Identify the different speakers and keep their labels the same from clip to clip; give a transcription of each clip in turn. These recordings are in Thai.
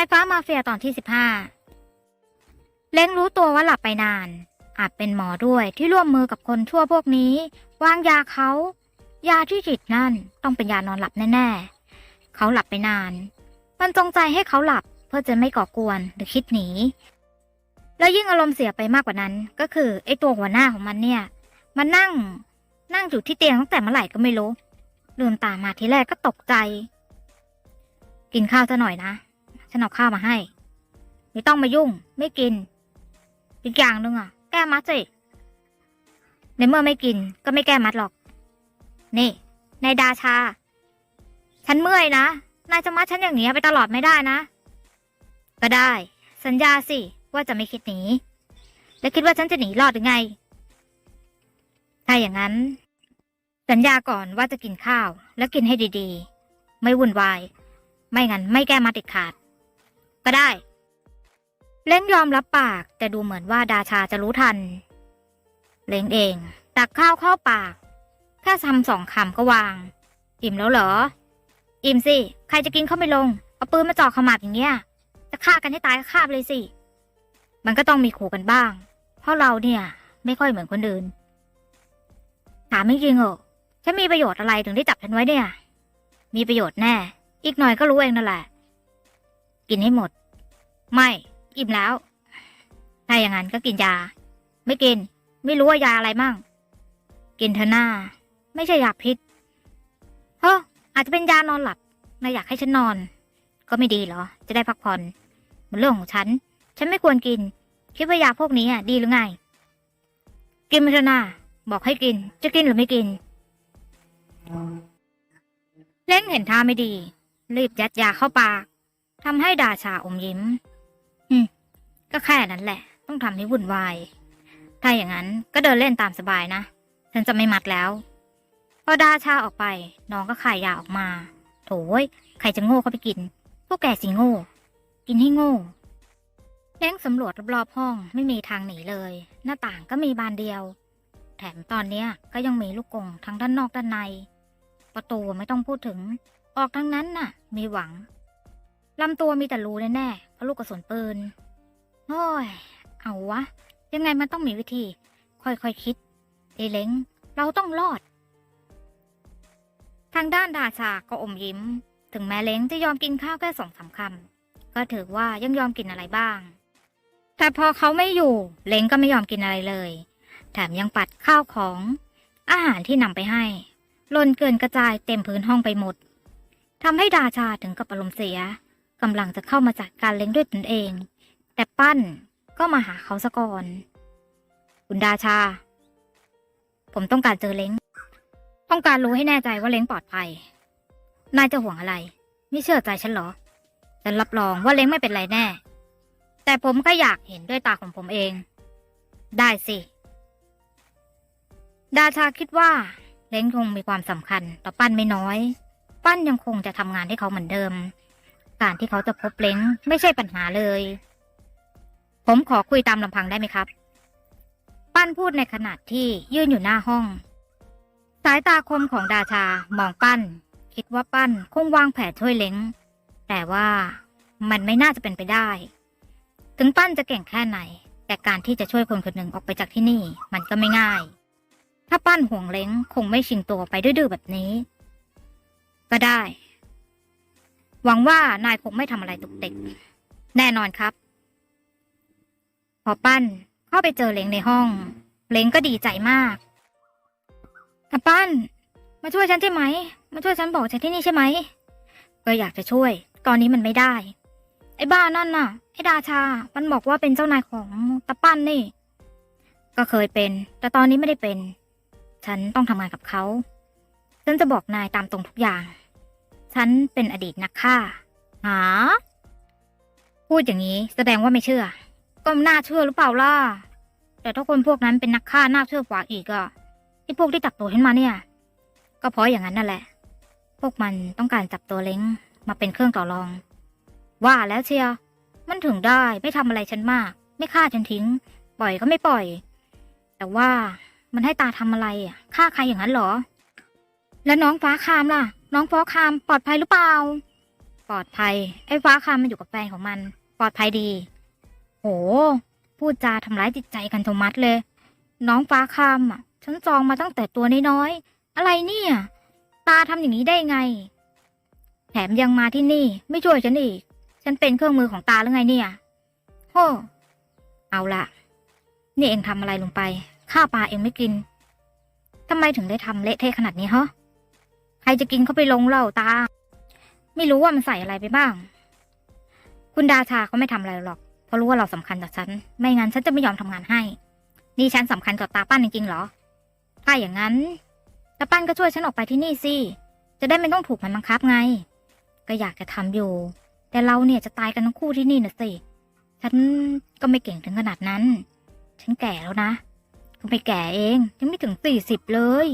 Speaker 1: ายฟ้ามาเฟียตอนที่สิบห้าเล้งรู้ตัวว่าหลับไปนาน อาจเป็นหมอด้วยที่ร่วมมือกับคนชั่วพวกนี้ วางยาเขา ยาที่จิตนั่นต้องเป็นยานอนหลับแน่ ๆ เขาหลับไปนาน มันจงใจให้เขาหลับเพื่อจะไม่ก่อกวนหรือคิดหนี แล้วยิ่งอารมณ์เสียไปมากกว่านั้น ก็คือไอ้ตัวหัวหน้าของมันเนี่ย มันนั่ง นั่งอยู่ที่เตียงตั้งแต่เมื่อไหร่ก็ไม่รู้ลืมตามาทีแรกก็ตกใจ กินข้าวซะหน่อยนะ ฉันเอาข้าวมาให้ ไม่ต้องมายุ่ง ไม่กิน อีกอย่างหนึ่งอะ แก้มัดสิ ในเมื่อไม่กินก็ไม่แก้มัดหรอก นี่นายดาชา ฉันเมื่อยนะ นายจะมัดฉันอย่างนี้ไปตลอดไม่ได้นะ ก็ได้ สัญญาสิ ว่าจะไม่คิดหนี แล้วคิดว่าฉันจะหนีรอดหรือไง ถ้าอย่างนั้น สัญญาก่อนว่าจะกินข้าว แล้วกินให้ดีๆ ไม่วุ่นวาย ไม่งั้นไม่แก้มาติดขาด ก็ได้ เล้งยอมรับปาก แต่ดูเหมือนว่าดาชาจะรู้ทัน เล้งเองตักข้าวเข้าปาก แค่ทำสองคำก็วาง อิ่มแล้วเหรอ อิ่มสิ ใครจะกินเข้าไม่ลง เอาปืนมาจ่อขมับอย่างเงี้ย จะฆ่ากันให้ตายก็ฆ่าไปเลยสิ มันก็ต้องมีขู่กันบ้าง เพราะเราเนี่ย ไม่ค่อยเหมือนคนอื่น ถามไม่จริงเหรอฉันมีประโยชน์อะไรถึงได้จับฉันไว้เนี่ย มีประโยชน์แน่ อีกหน่อยก็รู้เองนั่นแหละ กินให้หมด ไม่ อิ่มแล้ว ถ้าอย่างนั้นก็กินยา ไม่กิน ไม่รู้ว่ายาอะไรมั่ง กินเถอะหน้า ไม่ใช่ยาพิษเฮ้ออาจจะเป็นยานอนหลับนายอยากให้ฉันนอน ก็ไม่ดีเหรอ จะได้พักผ่อนมันเรื่องของฉัน ฉันไม่ควรกิน คิดว่ายาพวกนี้อะดีหรือไง กินไปเถอะหน้า บอกให้กิน จะกินหรือไม่กินเล้งเห็นท่าไม่ดี รีบยัดยาเข้าปาก ทำให้ดาชาอมยิ้ม อืม ก็แค่นั้นแหละ ต้องทำให้วุ่นวาย ถ้าอย่างนั้นก็เดินเล่นตามสบายนะ ฉันจะไม่มัดแล้ว พอดาชาออกไป น้องก็ขายยาออกมา โถยใครจะโง่เข้าไปกิน พวกแกสิโง่ กินให้โง่เล้งสำรวจรอบๆห้องไม่มีทางหนีเลย หน้าต่างก็มีบานเดียว แถมตอนเนี้ยก็ยังมีลูกกรงทั้งด้านนอกด้านใน ประตูไม่ต้องพูดถึง ออกทั้งนั้นน่ะ มีหวัง ลำตัวมีแต่รูแน่ๆเพราะลูกกระสุนปืนโอ้ย เอาวะ ยังไงมันต้องมีวิธี ค่อยๆคคิดเอเล้งเราต้องรอด ทางด้านดาชาก็อมยิ้ม ถึงแม้เล้งจะยอมกินข้าวแค่สองสามคำก็ถือว่ายังยอมกินอะไรบ้าง แต่พอเขาไม่อยู่เล้งก็ไม่ยอมกินอะไรเลย แถมยังปัดข้าวของ อาหารที่นำไปให้ล่นเกินกระจายเต็มพื้นห้องไปหมดทำให้ดาชาถึงกับอารมณ์เสีย กำลังจะเข้ามาจัดการเล้งด้วยตนเอง แต่ปั้นก็มาหาเขาซะก่อน คุณดาชา ผมต้องการเจอเล้ง ต้องการรู้ให้แน่ใจว่าเล้งปลอดภัย นายจะห่วงอะไร ไม่เชื่อใจฉันเหรอ ฉันรับรองว่าเล้งไม่เป็นไรแน่ แต่ผมก็อยากเห็นด้วยตาของผมเอง ได้สิ ดาชาคิดว่าเล้งคงมีความสำคัญต่อปั้นไม่น้อย ปั้นยังคงจะทำงานให้เขาเหมือนเดิม การที่เขาจะพบเล้งไม่ใช่ปัญหาเลย ผมขอคุยตามลำพังได้ไหมครับ ปั้นพูดในขณะที่ยืนอยู่หน้าห้อง สายตาคมของดาชามองปั้น คิดว่าปั้นคงวางแผนช่วยเล้ง แต่ว่ามันไม่น่าจะเป็นไปได้ ถึงปั้นจะเก่งแค่ไหน แต่การที่จะช่วยคนคนหนึ่งออกไปจากที่นี่ มันก็ไม่ง่าย ถ้าปั้นห่วงเล้งคงไม่ชิงตัวไปดื้อๆแบบนี้ ก็ได้ หวังว่านายคงไม่ทำอะไรตุกติกแน่นอนครับ พอปั้นเข้าไปเจอเล้งในห้องเล้งก็ดีใจมากแต่ปั้น มาช่วยฉันใช่ไหม มาช่วยฉันบอกจากที่นี่ใช่ไหม ก็อยากจะช่วย ตอนนี้มันไม่ได้ ไอ้บ้านั่นน่ะ ไอ้ดาชา มันบอกว่าเป็นเจ้านายของตาปั้นนี่ ก็เคยเป็น แต่ตอนนี้ไม่ได้เป็น ฉันต้องทำงานกับเขา ฉันจะบอกนายตามตรงทุกอย่าง ฉันเป็นอดีตนักฆ่าหาพูดอย่างนี้แสดงว่าไม่เชื่อ ก็น่าเชื่อหรือเปล่าล่ะ แต่ถ้าคนพวกนั้นเป็นนักฆ่าน่าเชื่อกว่าอีกอะไอ้พวกที่จับตัวขึ้นมาเนี่ย ก็เพราะอย่างนั้นนั่นแหละ พวกมันต้องการจับตัวเล้งมาเป็นเครื่องต่อรอง ว่าแล้วเชียร์มันถึงได้ไม่ทำอะไรฉันมาก ไม่ฆ่าฉันทิ้ง ปล่อยก็ไม่ปล่อย แต่ว่ามันให้ตาทำอะไรอะฆ่าใครอย่างนั้นหรอ แล้วน้องฟ้าคามล่ะ น้องฟ้าคามปลอดภัยหรือเปล่าปปลอดภัย ไอ้ฟ้าคามมันอยู่กับแฟนของมัน ปลอดภัยดี โห พูดจาทำร้ายจิตใจกันโทมัสเลย น้องฟ้าคามอะ ฉันจองมาตั้งแต่ตัวน้อยๆ อะไรเนี่ย ตาทำอย่างนี้ได้ไง แถมยังมาที่นี่ ไม่ช่วยฉันอีก ฉันเป็นเครื่องมือของตาหรือไงเนี่ยโฮ้เอาละนี่เองทำอะไรลงไป ข้าวปลาเองไม่กินทำไมถึงได้ทำเละเทะขนาดนี้ฮะใค รจะกินเข้าไปลงเล่าตา ไม่รู้ว่ามันใส่อะไรไปบ้าง คุณดาชาเขาไม่ทำอะไรหรอก เพราะรู้ว่าเราสำคัญต่อฉัน ไม่งั้นฉันจะไม่ยอมทำงานให้ นี่ฉันสำคัญกับตาปั้นจริงๆเหรอ ถ้าอย่างนั้นตาปั้นก็ช่วยฉันออกไปที่นี่สิ จะได้ไม่ต้องถูกมันบังคับไง ก็อยากจะทำอยู่ แต่เราเนี่ยจะตายกันทั้งคู่ที่นี่นะสิ ฉันก็ไม่เก่งถึงขนาดนั้น ฉันแก่แล้วนะก็ไม่แก่เอง ยังไม่ถึงสี่สิบเลย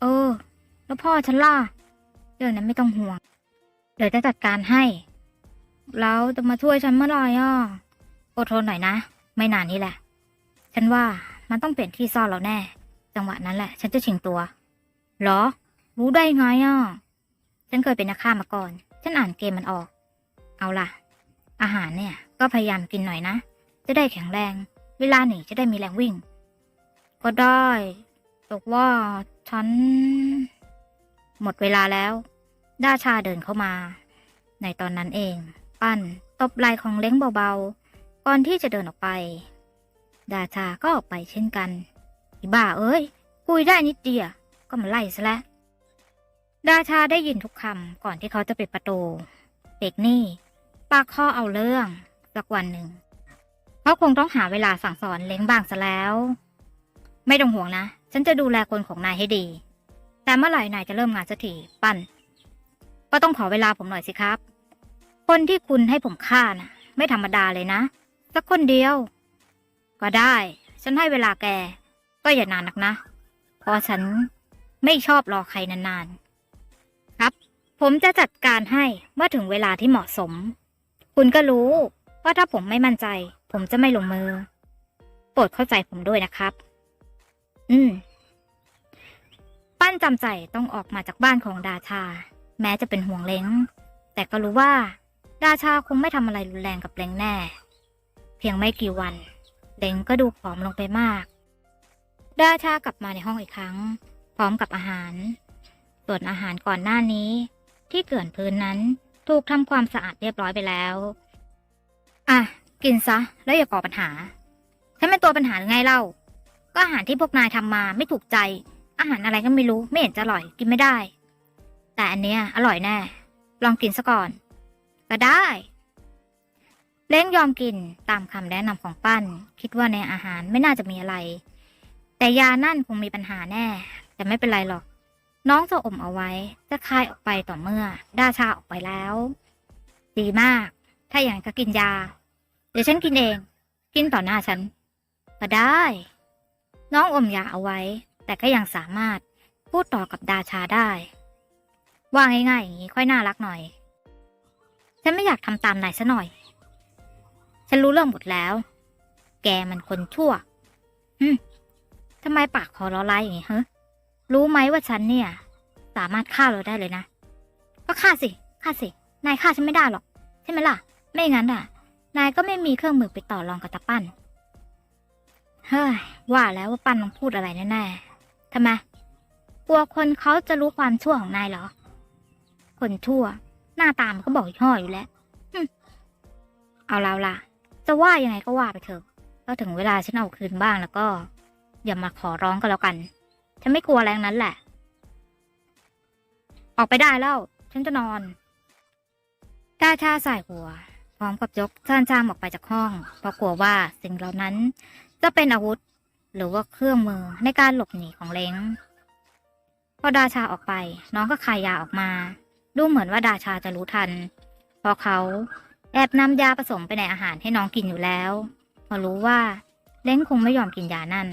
Speaker 1: เออ แล้วพ่อฉันล่ะเรื่องนั้นไม่ต้องห่วง เดี๋ยวจะจัดการให้ แล้วจะมาช่วยฉันเมื่อไหร่อะอดทนหน่อยนะ ไม่นานนี้แหละ ฉันว่ามันต้องเปลี่ยนที่ซ่อนเราแน่ จังหวะนั้นแหละ ฉันจะชิงตัว หรอ รู้ได้ไงอะ ฉันเคยเป็นนักฆ่ามาก่อน ฉันอ่านเกมมันออก เอาล่ะ อาหารเนี่ย ก็พยายามกินหน่อยนะ จะได้แข็งแรง เวลาหนีจะได้มีแรงวิ่ง ก็ได้ต่ว่าฉัน หมดเวลาแล้ว ด้าชาเดินเข้ามา ในตอนนั้นเอง ปั้นตบไหล่ของเล้งเบาๆ ก่อนที่จะเดินออกไป ดาชาก็ออกไปเช่นกันอีบ้าเอ้ยคุยได้นิดเดียวก็มาไล่ซะแล้วดาชาได้ยินทุกคำก่อนที่เขาจะปิดประตูเด็กนี่ ปากข้อเอาเรื่องสักวันหนึ่งเขาคงต้องหาเวลาสั่งสอนเล้งบ้างซะแล้ว ไม่ต้องห่วงนะ ฉันจะดูแลคนของนายให้ดี แต่เมื่อไหร่นายจะเริ่มงานสักทีปั้น ก็ต้องขอเวลาผมหน่อยสิครับ คนที่คุณให้ผมฆ่านะ่ะ ไม่ธรรมดาเลยนะ สักคนเดียว ก็ได้ ฉันให้เวลาแก ก็อย่านานนักนะเพราะฉันไม่ชอบรอใครนานๆ ครับ ผมจะจัดการให้เมื่อถึงเวลาที่เหมาะสม คุณก็รู้ว่าถ้าผมไม่มั่นใจ ผมจะไม่ลงมือ โปรดเข้าใจผมด้วยนะครับ อืม ปั้นจำใจต้องออกมาจากบ้านของดาชา แม้จะเป็นห่วงเล้ง แต่ก็รู้ว่าดาชาคงไม่ทำอะไรรุนแรงกับเล้งแน่ เพียงไม่กี่วัน เล้งก็ดูผอมลงไปมากดาชากลับมาในห้องอีกครั้ง พร้อมกับอาหาร ส่วนอาหารก่อนหน้านี้ ที่เกลื่อนพื้นนั้นถูกทำความสะอาดเรียบร้อยไปแล้ว อะ กินซะ แล้วอย่าก่อปัญหาฉันเป็นตัวปัญหาหรือไงเล่า ก็อาหารที่พวกนายทำมาไม่ถูกใจ อาหารอะไรก็ไม่รู้ไม่เห็นจะอร่อยกินไม่ได้ แต่อันเนี้ยอร่อยแน่ ลองกินซะก่อน ก็ได้ เล้งยอมกินตามคำแนะนำของปั้น คิดว่าในอาหารไม่น่าจะมีอะไร แต่ยานั่นคงมีปัญหาแน่ แต่ไม่เป็นไรหรอก น้องจะอมเอาไว้จะคายออกไปต่อเมื่อด้าชาออกไปแล้ว ดีมาก ถ้าอย่างก็กินยา เดี๋ยวฉันกินเอง กินต่อหน้าฉัน ก็ได้ น้องอมยาเอาไว้ แต่ก็ยังสามารถพูดต่อกับดาชาได้ ว่าง่ายๆอย่างนี้ค่อยน่ารักหน่อย ฉันไม่อยากทำตามนายซะหน่อย ฉันรู้เรื่องหมดแล้ว แกมันคนชั่วฮึมทำไมปากคอล้อร้ายอย่างนี้ฮะรู้ไหมว่าฉันเนี่ย สามารถฆ่าเราได้เลยนะ ก็ฆ่าสิฆ่าสิ นายฆ่าฉันไม่ได้หรอก ใช่ไหมล่ะ ไม่งั้นอะ นายก็ไม่มีเครื่องมือไปต่อรองกับตาปั้น เฮ้ย ว่าแล้วว่าปั้นต้องพูดอะไรแน่ๆ ทำไมกลัวคนเขาจะรู้ความชั่วของนายเหรอ คนชั่ว หน้าตามนก็บอกห่ออยู่แล้วเอาแล้วล่ะ จะว่ายังไงก็ว่าไปเถอะก็ถึงเวลาฉันเอาคืนบ้างแล้วก็ อย่ามาขอร้องก็แล้วกัน ฉันไม่กลัวแรงนั้นแหละ ออกไปได้แล้ว ฉันจะนอนดาชาใส่หัว พร้อมกับยกซ่านจามออกไปจากห้อง เพราะกลัวว่าสิ่งเหล่านั้น จะเป็นอาวุธ หรือว่าเครื่องมือในการหลบหนีของเล้งพอดาชาออกไป น้องก็คายยาออกมา ดูเหมือนว่าดาชาจะรู้ทันพราะเขาแอบนำยาผสมไปในอาหารให้น้องกินอยู่แล้ว พอรู้ว่าเล้งคงไม่ยอมกินยานั่น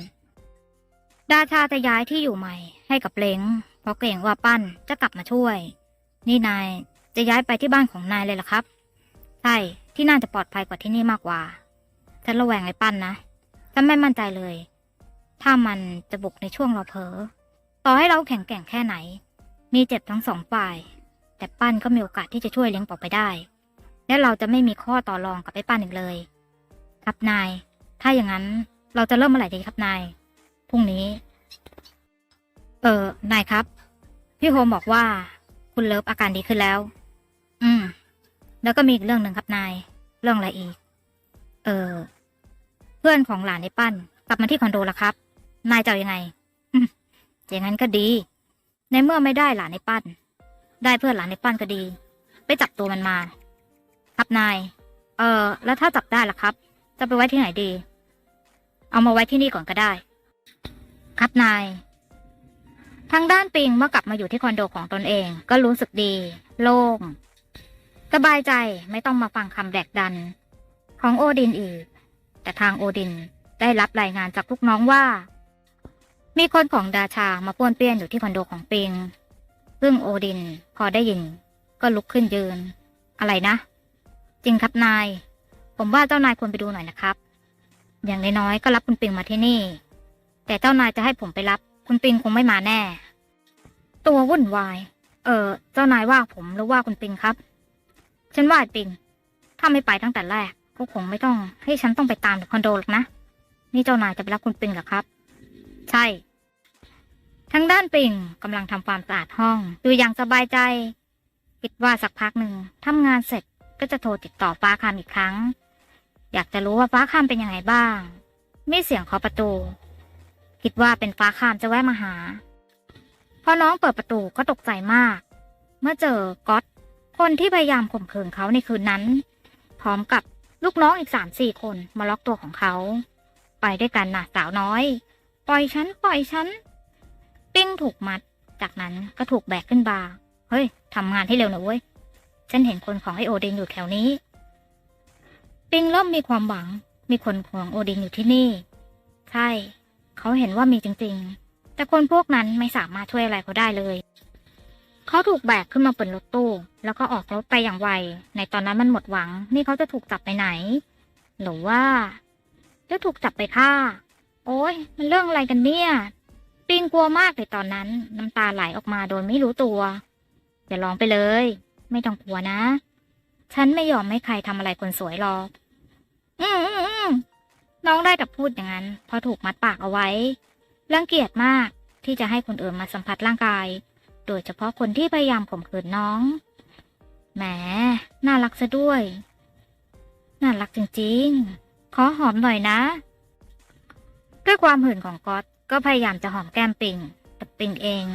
Speaker 1: ดาชาจะย้ายที่อยู่ใหม่ให้กับเล้งเพราะเกรงว่าปั้นจะกลับมาช่วย นี่นายจะย้ายไปที่บ้านของนายเลยหรอครับ ใช่ ที่น่าจะปลอดภัยกว่าที่นี่มากกว่า ฉันระแวงไอ้ปั้นนะ ฉันไม่มั่นใจเลย ถ้ามันจะบุกในช่วงเราเผลอต่อให้เราแข็งแกร่งแค่ไหน มีเจ็บทั้งสองฝ่าย แต่ปั้นก็มีโอกาสที่จะช่วยเลี้ยงออไปได้ และเราจะไม่มีข้อต่อรองกับไอ้ปั้นอีกเลย ครับนาย ถ้าอย่างนั้นเราจะเริ่มเมื่อไหร่ดีครับนายพรุ่งนี้ เออนายครับ พี่โฮมบอกว่า คุณเลิฟอาการดีขึ้นแล้ว อืม แล้วก็มีอีกเรื่องหนึ่งครับนาย เรื่องอะไรอีก เออ เพื่อนของหลานในปั้น กลับมาที่คอนโดแล้วครับ นายจะยังไงอย่างนั้นก็ดี ในเมื่อไม่ได้หลานในปั้น ได้เพื่อนหลานในปั้นก็ดี ไปจับตัวมันมา ครับนาย เออแล้วถ้าจับได้ล่ะครับ จะไปไว้ที่ไหนดี เอามาไว้ที่นี่ก่อนก็ได้ ครับนาย ทางด้านปิงเมื่อกลับมาอยู่ที่คอนโดของตนเอง ก็รู้สึกดี โล่งสบายใจไม่ต้องมาฟังคำแดกดัน ของโอดินอีก แต่ทางโอดินได้รับรายงานจากลูกน้องว่า มีคนของดาชามาป้วนเปี้ยนอยู่ที่คอนโดของปิง ซึ่งโอดินพอได้ยิน ก็ลุกขึ้นยืน อะไรนะ จริงครับนาย ผมว่าเจ้านายควรไปดูหน่อยนะครับ อย่างน้อยๆก็รับคุณปิงมาที่นี่ แต่เจ้านายจะให้ผมไปรับ คุณปิงคงไม่มาแน่ ตัววุ่นวาย เออ เจ้านายว่าผมหรือว่าคุณปิงครับ ฉันว่าปิง ถ้าไม่ไปตั้งแต่แรกก็คงไม่ต้อง ให้ฉันต้องไปตามถึงคอนโดหรอกนะ นี่เจ้านายจะไปรับคุณปิงหรอครับ ใช่ ทางด้านปิงกำลังทำความสะอาดห้อง ดูอย่างสบายใจ คิดว่าสักพักหนึ่งทำงานเสร็จก็จะโทรติดต่อฟ้าคามอีกครั้ง อยากจะรู้ว่าฟ้าคามเป็นยังไงบ้างมีเสียงเคาะประตู คิดว่าเป็นฟ้าคามจะแวะมาหา พอน้องเปิดประตูก็ตกใจมาก เมื่อเจอก๊อตคนที่พยายามข่มขืนเขาในคืนนั้น พร้อมกับลูกน้องอีกสามสี่คนมาล็อกตัวของเขา ไปด้วยกันนะสาวน้อย ปล่อยฉัน ปล่อยฉัน ปิ้งถูกมัด จากนั้นก็ถูกแบกขึ้นบาร์เฮ้ยทำงานให้เร็วหน่อยเว้ย ฉันเห็นคนของไอโอเดนอยู่แถวนี้ ปิงเริ่มมีความหวัง มีคนของโอเดนอยู่ที่นี่ ใช่ เขาเห็นว่ามีจริง ๆ แต่คนพวกนั้นไม่สามารถช่วยอะไรเขาได้เลย เขาถูกแบกขึ้นมาบนรถตู้ แล้วก็ออกรถไปอย่างไว ในตอนนั้นมันหมดหวัง นี่เขาจะถูกจับไปไหน หรือว่าจะถูกจับไปฆ่า โอ้ยมันเรื่องอะไรกันเนี่ย ปิงกลัวมากเลยตอนนั้น น้ำตาไหลออกมาโดยไม่รู้ตัว อย่าร้องไปเลย ไม่ต้องกลัวนะ ฉันไม่ยอมให้ใครทำอะไรคนสวยหรอก อืมอืมอืมน้องได้แต่พูดอย่างนั้น เพราะถูกมัดปากเอาไว้ รังเกียจมากที่จะให้คนอื่นมาสัมผัสร่างกาย โดยเฉพาะคนที่พยายามข่มขืนน้อง แหม น่ารักซะด้วย น่ารักจริงๆ ขอหอมหน่อยนะ ด้วยความหื่นของก๊อตก็พยายามจะหอมแก้มปิงแต่ปิงเอง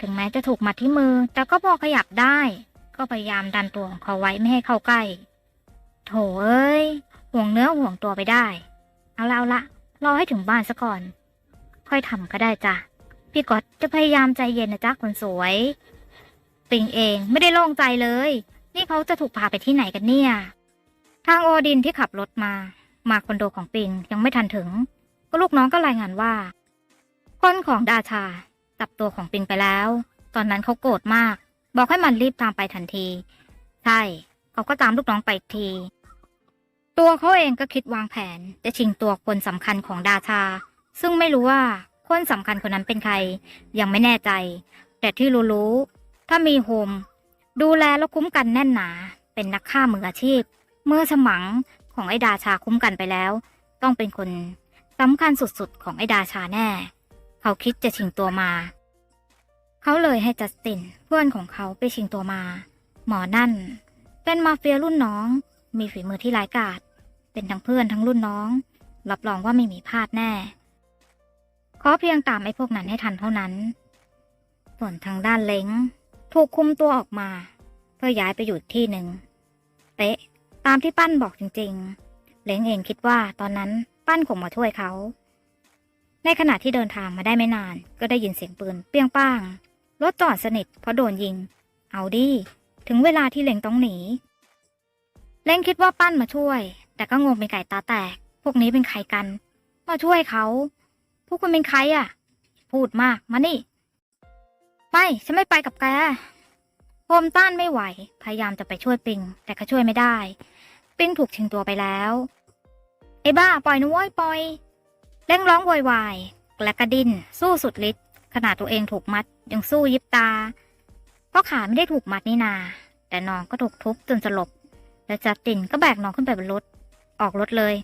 Speaker 1: ถึงแม้จะถูกมัดที่มือ แต่ก็พอขยับได้ ก็พยายามดันตัวของเขาไว้ไม่ให้เข้าใกล้ โถเอ้ยห่วงเนื้อห่วงตัวไปได้ เอาละเอาละรอให้ถึงบ้านซะก่อน ค่อยทำก็ได้จ้ะพี่ก๊อตจะพยายามใจเย็นนะจ๊ะคนสวย ปิงเองไม่ได้โล่งใจเลย นี่เขาจะถูกพาไปที่ไหนกันเนี่ย ทางโอดินที่ขับรถมา มาคอนโดของปิงยังไม่ทันถึง ก็ลูกน้องก็รายงานว่า คนของดาชาจับตัวของปิงไปแล้ว ตอนนั้นเขาโกรธมาก บอกให้มันรีบตามไปทันที ใช่เขาก็ตามลูกน้องไปที ตัวเขาเองก็คิดวางแผน จะชิงตัวคนสำคัญของดาชา ซึ่งไม่รู้ว่าคนสำคัญคนนั้นเป็นใคร ยังไม่แน่ใจ แต่ที่รู้ๆถ้ามีโฮมดูแลและคุ้มกันแน่นหนา เป็นนักฆ่ามืออาชีพ เมื่อสมังของไอ้ดาชาคุ้มกันไปแล้ว ต้องเป็นคน สำคัญสุดๆ ของไอ้ดาชาแน่ เขาคิดจะชิงตัวมา เขาเลยให้จัสตินเพื่อนของเขาไปชิงตัวมา หมอนั่น เป็นมาเฟียรุ่นน้อง มีฝีมือที่ร้ายกาจเป็นทั้งเพื่อนทั้งรุ่นน้อง รับรองว่าไม่มีพลาดแน่ ขอเพียงตามไอ้พวกนั้นให้ทันเท่านั้น ส่วนทางด้านเล้ง ถูกคุมตัวออกมา เพื่อย้ายไปอยู่ที่หนึ่งเป๊ะตามที่ปั้นบอกจริงๆ เล้งเองคิดว่าตอนนั้น ปั้นคงมาช่วยเขา ในขณะที่เดินทางมาได้ไม่นาน ก็ได้ยินเสียงปืน เปี้ยงป้าง รถจอดสนิทเพราะโดนยิง เอาดิ ถึงเวลาที่เล้งต้องหนี เล้งคิดว่าปั้นมาช่วย แต่ก็งงเป็นไก่ตาแตก พวกนี้เป็นใครกัน มาช่วยเขาพวกคุณเป็นใครอะ พูดมาก มานี่ ไม่ ฉันไม่ไปกับแกโฮมต้านไม่ไหว พยายามจะไปช่วยปิง แต่ก็ช่วยไม่ได้ ปิงถูกชิงตัวไปแล้ว ไอ้บ้าปล่อยนะเว้ยปล่อยเร่งร้องโวยวายและกระดินสู้สุดฤทธิ์ขนาดตัวเองถูกมัดยังสู้ยิบตา เพราะขาไม่ได้ถูกมัดนี่นา แต่น้องก็ถูกทุบจนสลบ แล้วจัสตินก็แบกน้องขึ้นไปบนรถ ออกรถเลย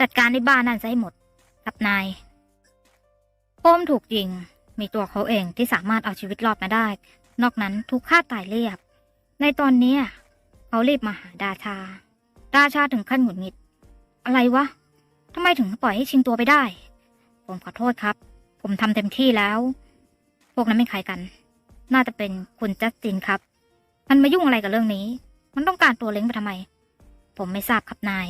Speaker 1: จัดการในบ้านนั่นซะให้หมดครับนายโอมถูกยิง มีตัวเขาเองที่สามารถเอาชีวิตรอดมาได้ นอกนั้นถูกฆ่าตายเรียบ ในตอนนี้เขารีบมาหาดาชา ดาชาถึงขั้นหงุดหงิด อะไรวะทำไมถึงปล่อยให้ชิงตัวไปได้ ผมขอโทษครับ ผมทำเต็มที่แล้ว พวกนั้นเป็นใครกัน น่าจะเป็นคุณจัสตินครับ มันมายุ่งอะไรกับเรื่องนี้ มันต้องการตัวเล้งไปทำไม ผมไม่ทราบครับนาย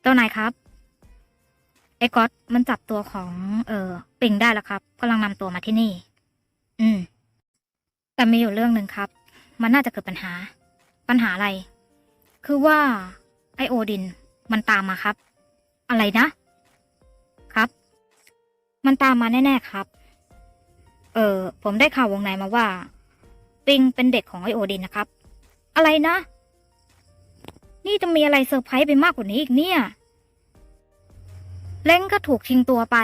Speaker 1: เจ้านายครับไอ้ก๊อตมันจับตัวของ เออปิงได้แล้วครับกำลังนำตัวมาที่นี่ อืม แต่มีอยู่เรื่องหนึ่งครับ มันน่าจะเกิดปัญหา ปัญหาอะไร คือว่า ไอโอดิน มันตามมาครับ อะไรนะ ครับ มันตามมาแน่ๆครับ เออผมได้ข่าววงในมาว่า ปิงเป็นเด็กของไอโอดินนะครับ อะไรนะ นี่จะมีอะไรเซอร์ไพรส์ไปมากกว่านี้อีกเนี่ยเล้งก็ถูกชิงตัวไป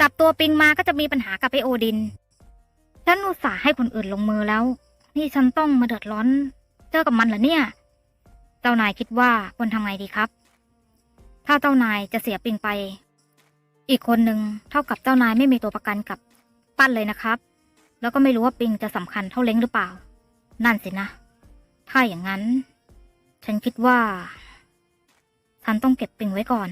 Speaker 1: กลับตัวปิงมาก็จะมีปัญหากับไอโอดิน ฉันอุตส่าห์ให้คนอื่นลงมือแล้ว นี่ฉันต้องมาเดือดร้อน เจอกับมันเหรอเนี่ย เจ้านายคิดว่าควรทำไงดีครับ ถ้าเจ้านายจะเสียปิงไป อีกคนหนึ่งเท่ากับเจ้านายไม่มีตัวประกันกับปั้นเลยนะครับ แล้วก็ไม่รู้ว่าปิงจะสำคัญเท่าเล้งหรือเปล่า นั่นสินะ ถ้าอย่างนั้น ฉันคิดว่า ฉันต้องเก็บปิงไว้ก่อน